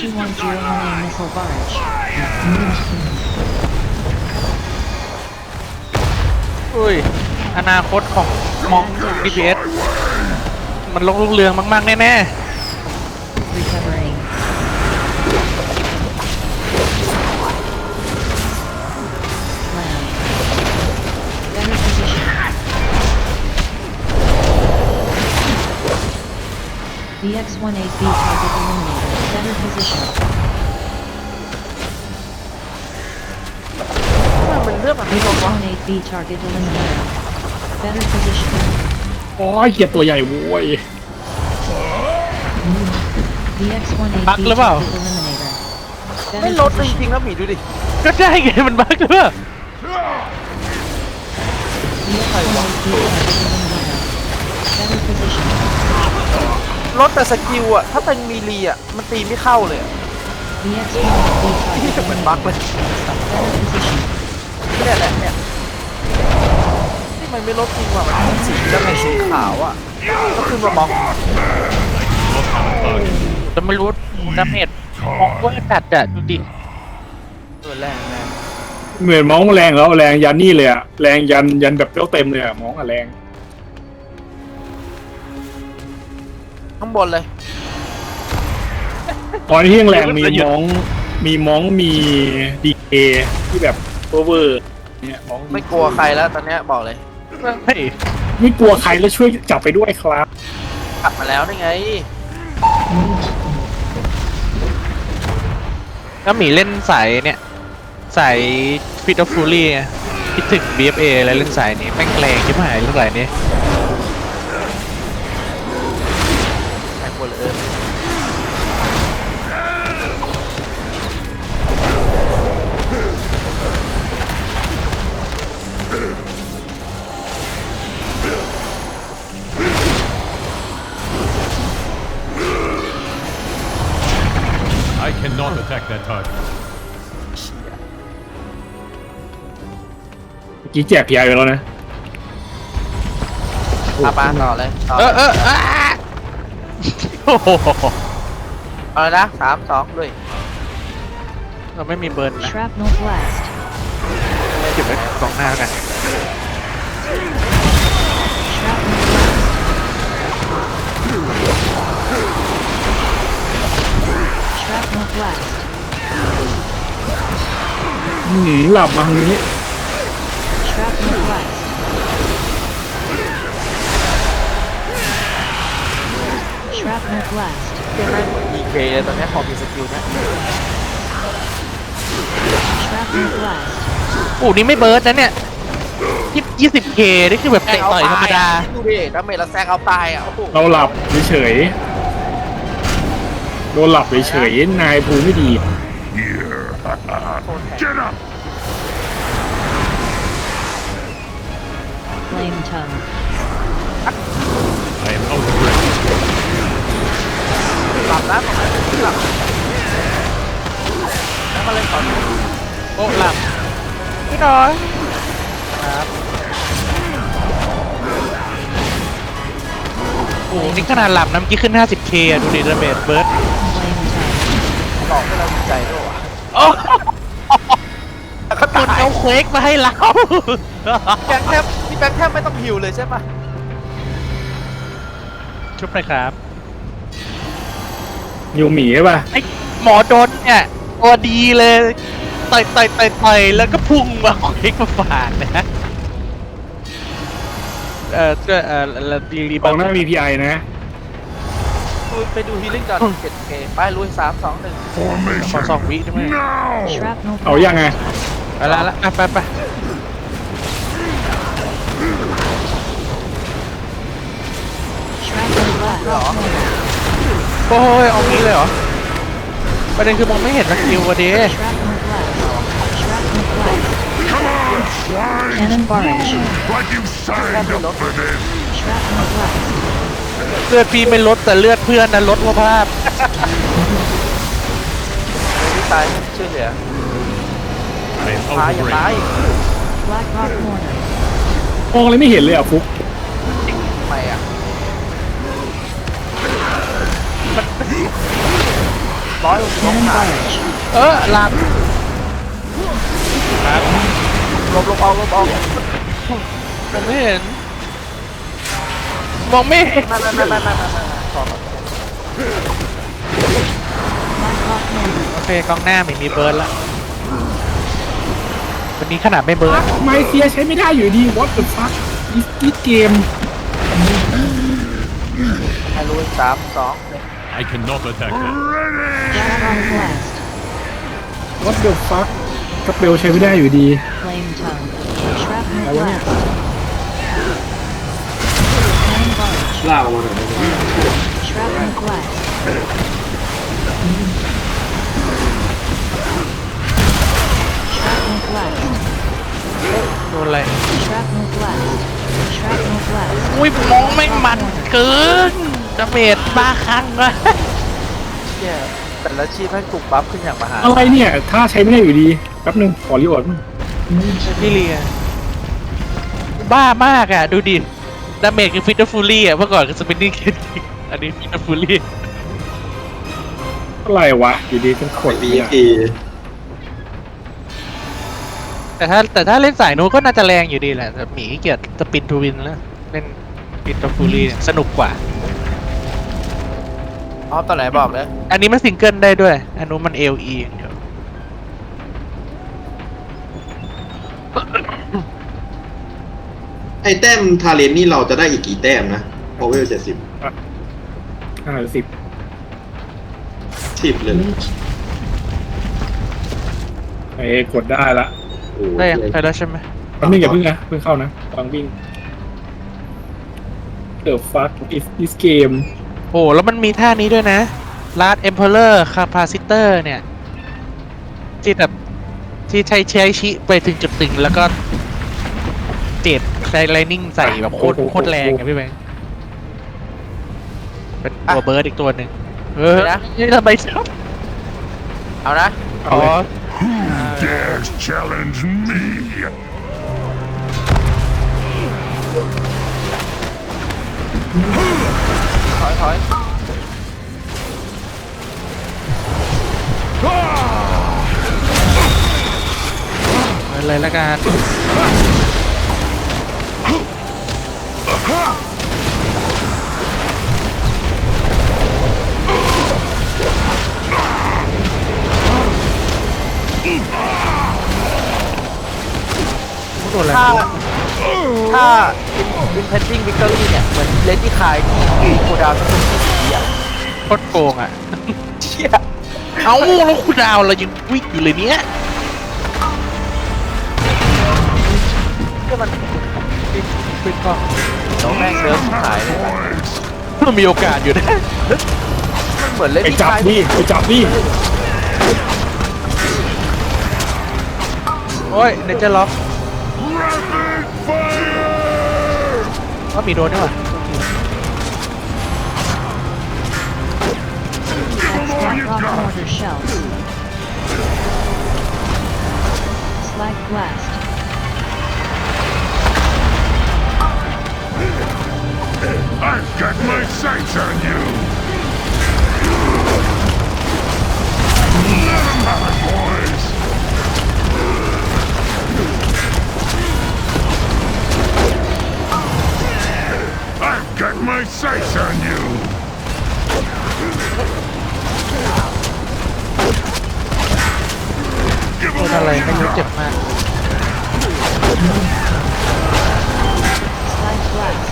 2101A missile barrage. อุ้ย อนาคตของมอง DPS มันลงลุงเรืองมาก ๆ แน่ Recovering. Land. Better position. The X-18B target eliminated. Better position. มันเรื่องแบบ The นี้หรอวะ X-18B target eliminated. Better position. โอ้ยเกลียดตัวใหญ่โว้ย The X-18B Bug target หรือเปล่า? eliminator. ไม่ Better ลดเลยจ position. ริงๆแล้วหมีดูดิๆก็ได้ไงมันบั๊กหรือเปล่า The X-18B target eliminator. Better position. ลดแต่สกิลอะถ้าเป็นมีลีอะมันตีไม่เข้าเลยอะ The X-18B ที่ target เหมือนบั๊กเลย eliminated. Better position. เนี่ยแหละเนี่ยนี่มันไม่ลดจริงว่ะมันเป็นสีแล้วเป็นสีขาวอะก็คือมาบล็อกแต่ไม่รู้ดาเมจมองว่าจัดอะดูดิตัวแรงแรงเหมือนมองแรงแล้วแรงยันนี่เลยอะแรงยันยันแบบเปรี้ยวเต็มเลยอะมองอะแรง ข้างบนเลย ตอนที่ยังแรงมีมองมีมองมีดีเอที่แบบเวอร์ๆเนี่ยมองไม่กลัวใครแล้วตอนเนี้ยบอกเลยเฮ้ยไม่กลัวใครแล้วช่วยจับไปด้วยครับ กลับมาแล้วนี่ไงก็หมีเล่นสายเนี่ยสายฟิตออฟฟูรี่คิดถึง BFA แล้วเล่นสายนี้แม่งแรงชิบหายเล่นสายนี้ cannot attack that target. เมื่อกี้แจกพีไอไปแล้วนะอาปาต่อเลยต่อเออเอออ่าโอ้โหเอาเลยนะสามสองลุยเราไม่มีเบิร์นนะ Shrapnel blast. เก็บไว้สองหน้ากัน Shrapnel blast. หืมหลับมาทางนี้ Shrapnel blast. Shrapnel blast. เป็นแม่งเหมือน EK เลยตอนเนี้ยพอมีสกิลเนี้ย Shrapnel blast. โอ้นี่ไม่เบิร์ดนะเนี่ยยี่ยี่สิบเคนี่คือแบบเตะต่อยธรรมดา ดูดิดาเมจเราแซงเอาตายอะโอ้โหเราหลับเฉยๆ โดนหลับเฉยๆนายภูไม่ดีโคตรแข็ง Flame tongue. I am out of breath. หลับนะตรงนั้นหลับแล้วมาเล่นต่อโอ้หลับพี่น้อยครับ โอ้นี่ขนาดหลับนะเมื่อกี้ขึ้น 50k อะดูดิดาเมจเบิร์ด Flame tongue. บอกให้เราดีใจด้วยว่ะโอ้แล้วก็คุณตายเอาเควกมาให้เราแบงค์แทบพี่แบงค์แทบไม่ต้องฮิวเลยใช่ปะชุบหน่อยครับ ยูหมีใช่ป่ะไอหมอโดนเนี่ยตัวดีเลยต่อยต่อยต่อยต่อยแล้วก็พุ่งมาเควกมาฝาดนะ เอ่อก็เอ่อแล้วดีรีกบัองงหน้ามีพีไอนะดูไปดูฮีลิ่งก่อน 7K ไปลุยสามสองหนึ่งขอสองวิได้ไหม Shrapnel เอายังไงไปละละอะไปไป Shrapnel blast. โอ้ยเอางี้เลยเหรอประเด็นคือมองไม่เห็นสกิลวะเด Shrapnel blast. Shrapnel blast. Cannon barrage. But you signed up for this. Shrapnel blast. เลือดพี่ไม่ลดแต่เลือดเพื่อนนะลดเพราะภาพไม่ตายช่วยเหลือ I am ตาย out อย่า of ตาย breath. Black Rock Mortar. มองอะไรไม่เห็นเลยอะฟุกทำไมอะร้อยหกสิบอง Cannon ศา barrage. เออลามครับ ลบลบเอาลบเอาผมไม่เห็น มองไม่เห็นม่ไม่ไม่ไม่ไม่ไม่ไม่ขอโอเคกล้องหน้าไม่มีเบิร์ดละวันนี้ขนาดไม่เบิร์ดไม่เซียใช้ไม่ได้อยู่ดี what the fuck this this game ให้รู้สามสองหนึ่ง I cannot attack that. Blackhawk Blast. what the fuck กระเปลใช้ไม่ได้อยู่ดี Flame Tongue. Shrapnel I wanna- Blast. Cannon barrage. ล่าออกมาหน่อยได้ไหม Shrapnel Blast. Shrapnel Blast. โดนอะไร Shrapnel Blast. Shrapnel Blast. อุ้ยมองไม่มันเกินดาเมจบ้าคลั่งวะเนี่ยแต่ละชีพให้ถูกบัฟขึ้นอย่างมหาอะไรเนี่ย ถ้าใช้ไม่ได้อยู่ดี แป๊บนึงขอรีโอดมั้งพี่เลียบ้ามากอะ ดูดิ ดาเมจคือฟิตเตอร์ฟูลี่อะ เมื่อก่อนคือสปินนิ่งอันนี้ฟิตเตอร์ฟูลี่อะไรวะ อยู่ดีเป็นขดบีดีอะทีแต่ถ้าแต่ถ้าเล่นสายนู้นก็น่าจะแรงอยู่ดีแหละ แต่หมีขี้เกียจสปินทูวินแล้ว เล่นฟิตเตอร์ฟูลี่สนุกกว่าอ๋อตอนไหนบอกเลย อันนี้มันซิงเกิลได้ด้วย อันนู้นมัน LE อย่างเดียว ไอแต้มทาเลนนี่เราจะได้อีกกี่แต้มนะพอเวลเจ็ดสิบห้าสิบสิบเลยเหรอไอ้กดได้ละโอ้โหได้ยังได้แล้วใช่ไหมแป๊บนึงอย่าเพิ่งนะเพิ่งเข้านะกำลังวิ่ง The fuck is this game โอ้แล้วมันมีท่านี้ด้วยนะ Last Emperor Capacitor เนี่ย ที่แบบ ที่ใช้ใช้ชิไปถึงจุดตึงแล้วก็เจ็ดใช้ไลนิ่งใส่แบบโคตรโคตรแรงอะพี่แบงค์เป็นตัวเบิร์ดอีกตัวหนึ่งเออนี่ทำไมชอบเอานะเอาเลย Dares challenge me? ถอยถอย เปิดเลยละกันโดนอะไรถ้าถ้าอินเพนดิ้งวิกตอรี่เนี่ย เหมือนเลดี้คายที่โคดาวทุกคนที่สีอะโคตรโกงอะเชี่ยเอ้าแล้วคุณดาวเรายังวิ่งอยู่เลยเนี้ย มันเป็นก็น้องแม่งเดินหายเลยมันมีโอกาสอยู่นะเหมือนเลไปดี้จับคายดิไปจับดิโอ้ยเนเจอร์ล็อกก็มีโดนด้วยว่ะ That's Blackhawk Mortar Shells. Slag Blast. I've got my sights on you! Let 'em have it, boys! I've got my sights on you! โดนอะไรไม่รู้เจ็บมาก Slag Blast.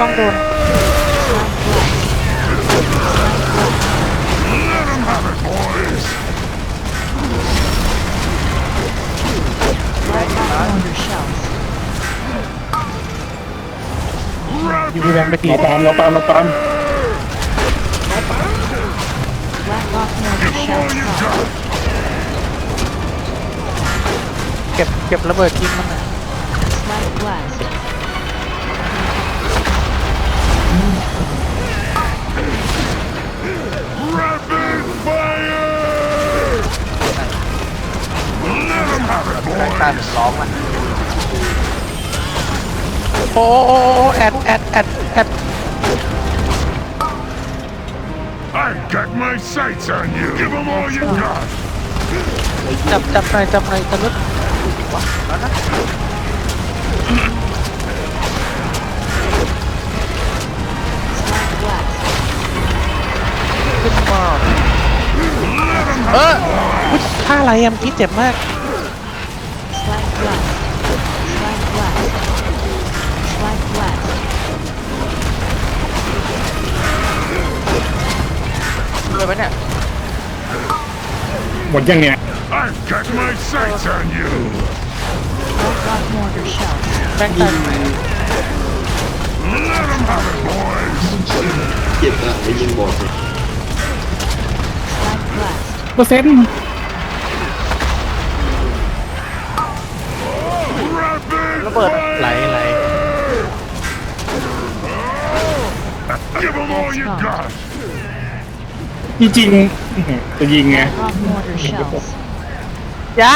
ต้องโด fire! น Let 'em have it, boys! Blackhawk Mortar Shells. อยู่พี่แบงค์ไปทีเราปามเราปามเราปาม Blackhawk Mortar Shells. Top. เก็บเก็บระเบิดทิ้งมันนะ โอ้โอ้โอ้แอดแอดแอดแอด I've got my sights on you. Give them all you got. จับจับหน่อยจับหน่อยตะลุดแล้วนะขึ้นมาเอออุ๊ยท่าอะไรอะเมื่อกี้เจ็บมาก เลยไหมเนี่ย หมดยังเนี่ย I've got my sights on you. Slag rock mortar shells. แบงค์ตัน Let them have it, boys. เจ็บอะไอ้ยิงบอด Slag blast. เปอร์เซ็นต์ Rapid ระเบิดอะไหลไหล Give them all you got. จริงๆอื้อหือจะยิงไง Slag rock mortar shells. ยา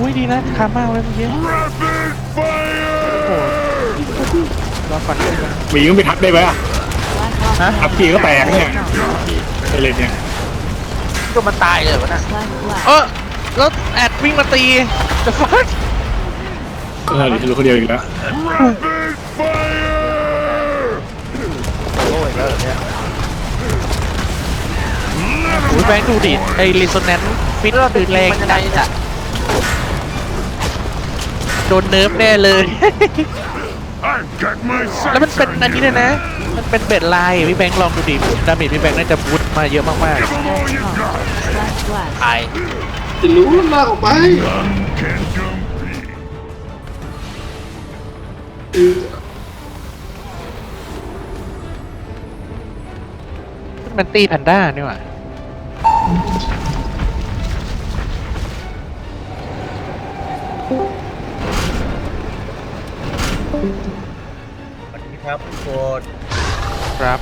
อุ้ยดีนะคามาไว้เมื่อกี้ Rapid fire. รอก่อนได้ไหมหมีก็ไม่ทักได้ไหมอะ Slag rock ฮะอัพ mortar พีก็แตกเนี่ย shells. ไปเลยเนี่ย ก็มันตายเลยวะน่ะ Slag เอ blast. อแล้วแอดวิ่งมาตีจะฟักเออเดี๋ยวจะรู้คนเดียวอีกแล้ว Rapid อุ้ยแบงค์ดูดิไอรีโซแนนซ์ฟิตเราคือแรงมันยังไงจัดอะโดนเนิร์ฟแน่เลย I've got my แล้วมัน sights เป็น on อันนี้ you. เลยนะ มันเป็นเบ็ดลายพี่แบงค์ลองดูดิดาเมจพี่แบงค์น่าจะบูทมาเยอะมาก Give them all you got. Slag blast. ๆตายจะรู้แล้วลากออกไป None can compete. เออมันตีแพนด้านี่หว่า ครับโคตรครับ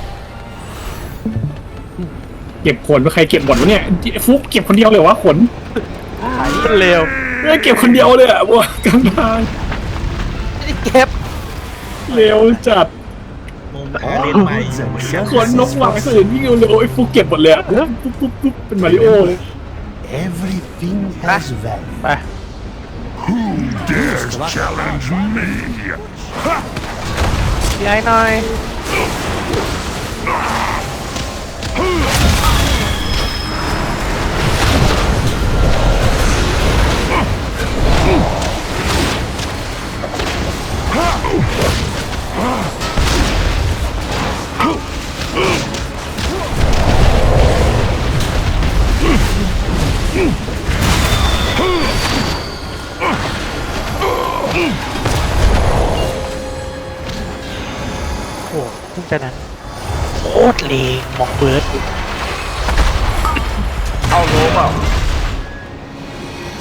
เก็บขนว่าใครเก็บหมดวะเนี่ยฟุกเก็บคนเดียวเลยเหรอวะขนหายเร็วเอ้ยเก็บคนเดียวเลยอะบัวกลางทางเก็บเร็วจัดขนนกหวังสื่นวิ่งเร็วๆไอ้ฟุกเก็บหมดเลยอะปุ๊บปุ๊บปุ๊บปุ๊บเป็นมาริโอเลย Everything has value. ไป Who dares challenge me? พี่ไอ้ เพิ่งจะนั้นโคตรเลงมองเบิร์ดเอาโลเปล่า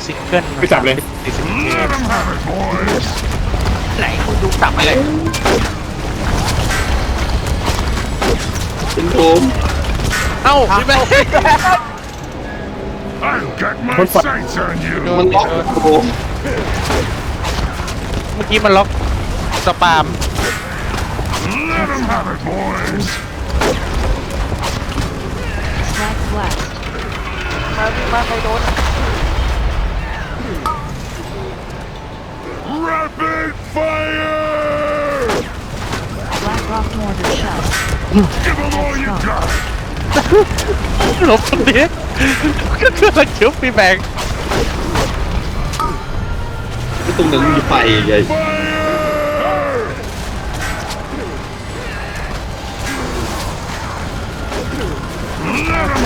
ซิงเกิลไปจับเลยสี่สิบ Let them have it, boys. ไหนคุณดูตับอะไรเป็นโถมเอ้าพี่แบงค์ I've got my What's that? sights on you. มันล็อกโถมเมื่อกี้มันล็อกสปาม Let them have it, boys. Slag blast. มาวิ่งมาใครโดน Rapid fire. Slag rock mortar shells. Give them all you got. หลบตรงนี้ก็คือมันชุบ Let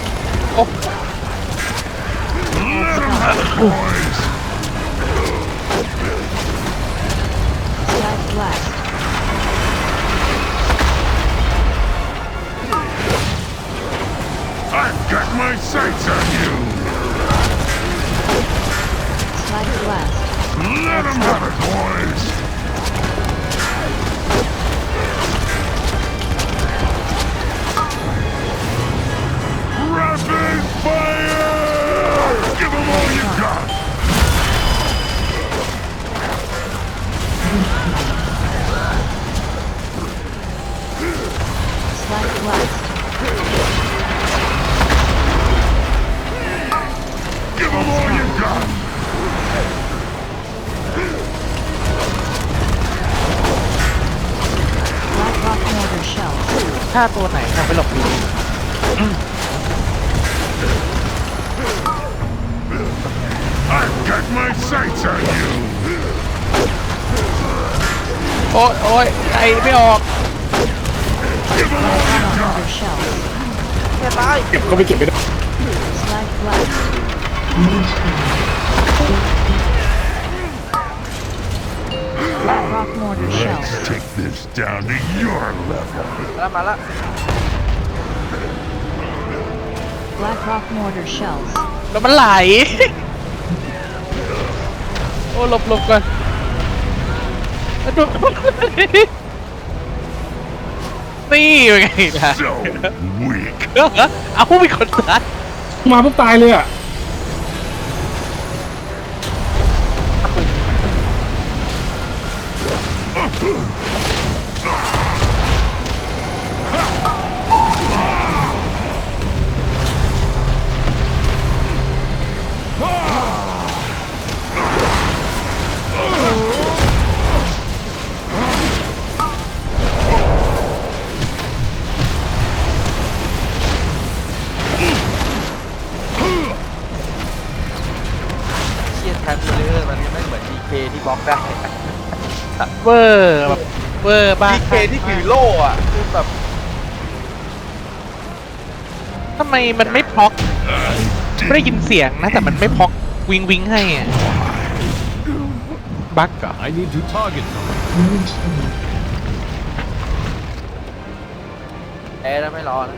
Let them have it, boys. Slag blast. ถ้าตัวไหนทำไปหลบอยู่ I've got my sights on you! โอ๊ยโอ๊ยไอไม่ออก Give 'em all you Rock got! mortar shells. แค่ตายเก็บก็ไปเก็บไม่ได้ Slag blast. Rock mortar shells. Let's take this down to your level. แล้วมาละ Black rock mortar shells. แล้วมันไหล โอ้หลบหลบก่อนแล้วดูนี่เป็นไงล่ะ So weak. เอามีคนตัดมาปุ๊บตายเลยอะ เวอร์แบบเวอร์บ้า DK ที่ถือโล่อะคือแบบทำไมมันไม่พอกไม่ได้ยินเสียงนะ แต่มันไม่พอกวิงวิงให้อะบั๊กเหรอ I need to target them. แอร์แล้วไม่รอนะ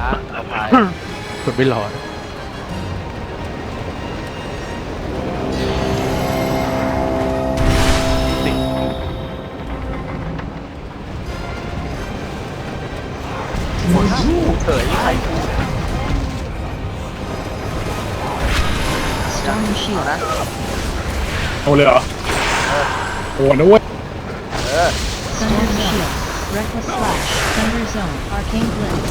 อะเอาไปคนไม่รอ เฉยใครพูด Storm shield. นะเอาเลยเหรอโอ้นะเว้ย เออ Thunder shield. Reckless slash. Thunder zone. Arcane blitz.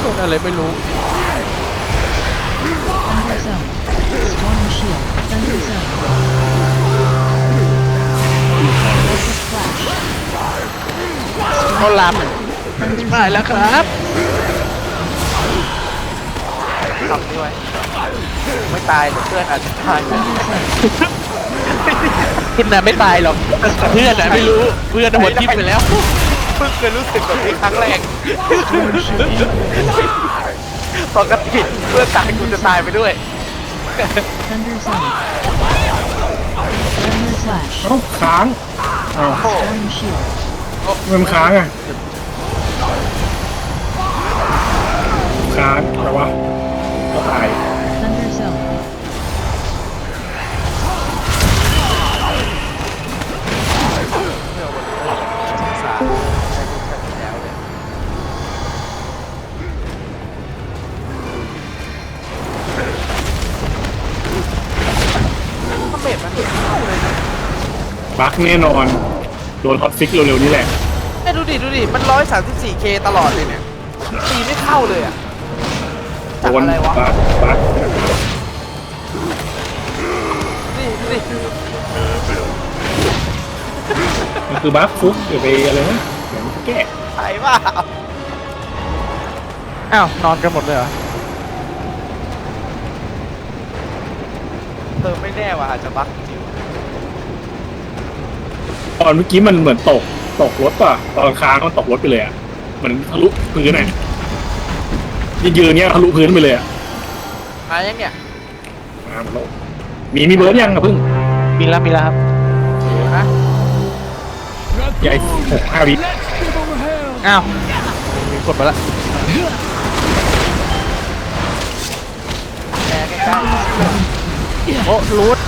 โดนอะไรไม่รู้ Thunder zone. Storm shield. Thunder zone. Reckless flash. เขาล้ำ มาแล้วครับทำด้วยไม่ตายแต่เพื่อนอาจจะตายนะ Thunder zone. คุณน่ะไม่ตายหรอกแต่เพื่อนน่ะไม่รู้เพื่อนน่ะหมดทิพไปแล้วเพิ่งเคยรู้สึกแบบนี้ครั้งแรก Storm shield. ปกติเพื่อนตายกูจะตายไปด้วย Thunder zone. Thunder slash. เอ้าค้างเอ้า Storm shield. มันค้างอะ ค้างแต่ว่าก็ตาย Thunder zone. ถ้าเมดมันไม่เข้าเลยนะบั๊กแน่นอน โดนฮอตฟิกเร็วๆนี่แหละเอ้ยดูดิ ดูดิ มันร้อยสามสิบสี่เคตลอดเลยเนี่ยตีไม่เข้าเลยอะ จากนอะไรวะบั๊กบั๊กนี่ดูดิมันคือบั๊กฟุกเดี๋ยวไปอะไรนะเดี๋ยวแก้ไอ้ว่าอ้าวนอนกันหมดเลยเหรอ เธอไม่แน่ว่ะอาจจะบั๊กจริงตอนเมื่อกี้มันเหมือนตกตกรถป่ะตอนค้างมันตกรถไปเลยอะเหมือนทะลุพื้นอะ ยืนๆเนี้ยทะลุพื้นไปเลยอะมายังเนี่ยมาหมดแล้วมีมีเบิร์ดยังอะเพิ่งมีแล้วมีแล้วครับเดี๋ยวนะใหญ่หกห้าวิอ้าวมีกดมาแล้วใกล้โอ้รูท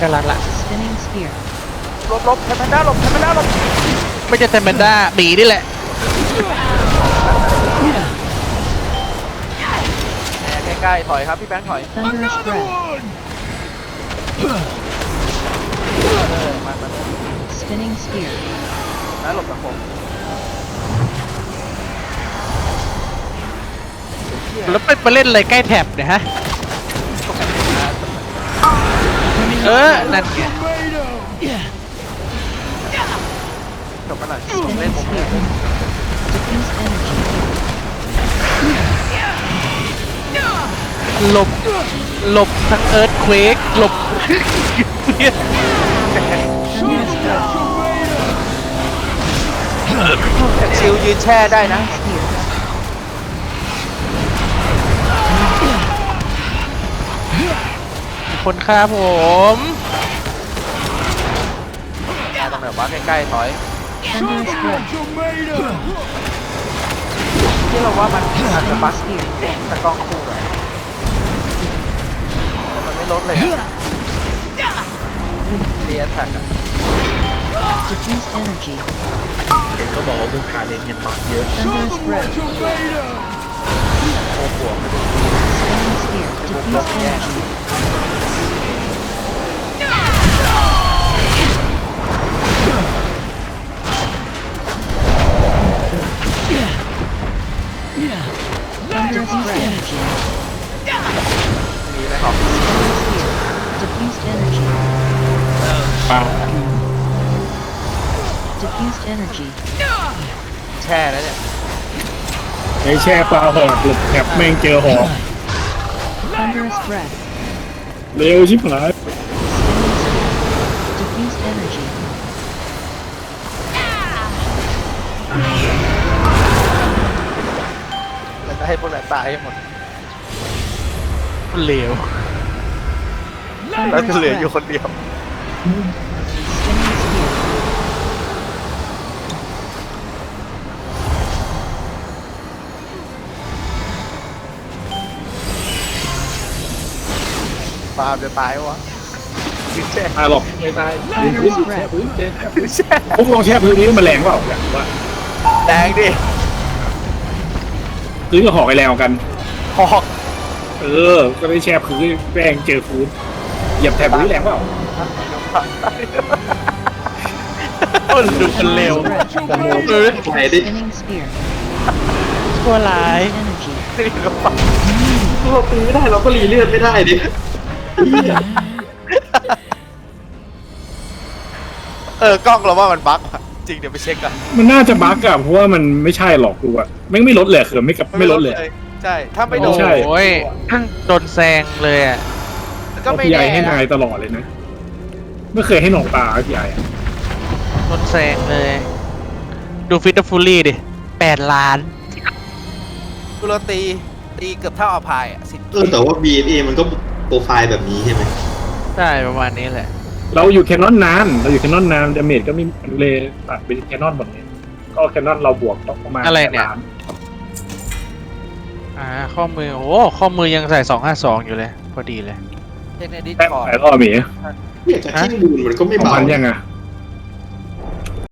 กำลังละ Spinning sphere. หลบหลบแพนด้าหลบแพนด้าหลบไม่ใช่แซมเบนด้าหมีนี่แหละแหม ใกล้ๆถอยครับพี่แบงค์ถอย Thunderous breath. เออมามา Spinning sphere. นะหลบกับผมแล้วไปมาเล่นอะไรใกล้แท็บเนี่ยฮะ เออ นั่นไง จบมาหน่อย Spinning เล่นผม sphere. Diffuse energy. หลบ หลบทั้งเอิร์ธเควกหลบ Thunderous breath. ชิลยืนแช่ได้นะ Sphere. คนครับผมมาตรงแบบว่าใกล้ๆถอย Thunderous breath. ที่เราว่ามันอาจจะบัส Sphere. ตะกล้องคู่หน่อยแต่มันไม่ลดเลยเรียนแท็กอะ Diffuse energy. ก็บอกว่ามึงขาเล่นเงินมากเยอะ Thunderous breath. โอ้โห Spinning sphere. Diffuse energy. แช่แล้วเนี่ยไอ้แช่ปลาหอกหลุดแถบแม่งเจอหอก Thunderous breath. เร็วชิบหาย Diffused energy. เราจะให้พวกนั้นตายให้หมดเหลวแล้วจะ Thunderous เหลืออยู่ breath. คนเดียวาล์มจะตายวะยืนแช่ตายหรอกไม่ตาย Thunderous breath. ยืนแช่พวกลองแช่พื้นนี้มันแรงเปล่าอยากรู้ว่าแดงดิพื้นกับหอกไอแรงกัน หอกเออ ก็ได้แช่พื้นแป้งเจอพื้นเหยียบแถบพื้นแรงเปล่าคนดูคนเร็วเออใครได้ Spinning sphere. ชั่วร้าย Energy. นี่ก็ปังเราตีไม่ได้เราก็รีเลือดไม่ได้ดิ เหี้ยเออกล้องเราว่ามันบั๊กอะจริงเดี๋ยวไปเช็คกันมันน่าจะบั๊กอะเพราะว่ามันไม่ใช่หรอกดูอะแม่งไม่ลดเลยเขื่อนไม่กับไม่ลดเลย ใช่ ถ้าไม่โดนใช่ โอ้ยโดนแซงเลยอะก็ก็ไม่พี่ใหญ่แน่ให้นายนะตลอดเลยนะ ไม่เคยให้หนองตาพี่ใหญ่อะโดนแซงเลย ดูฟิตฟูลี่ดิแปดล้าน กูเราตีตีเกือบเท่าอภัยอะสิบเออแต่ว่า BNA มันก็ โปรไฟล์แบบนี้ใช่ไหมใช่ประมาณนี้แหละ เราอยู่แคนนอนนาน เราอยู่แคนนอนนานดาเมจก็ไม่เลยตัดไปแคนนอนหมดเลยก็แคนนอนเราบวกต้องประมาณอะไรเนี่ย แปดล้าอ่า ข้อมือ โอ้ข้อมือยังใส่สองห้าสองอยู่เลย พอดีเลยเทคในดิสแป้งคอร์ดหลายรอบหมีเนี่ยจากที่บูนมันก็ไม่ของเบามันยังอะ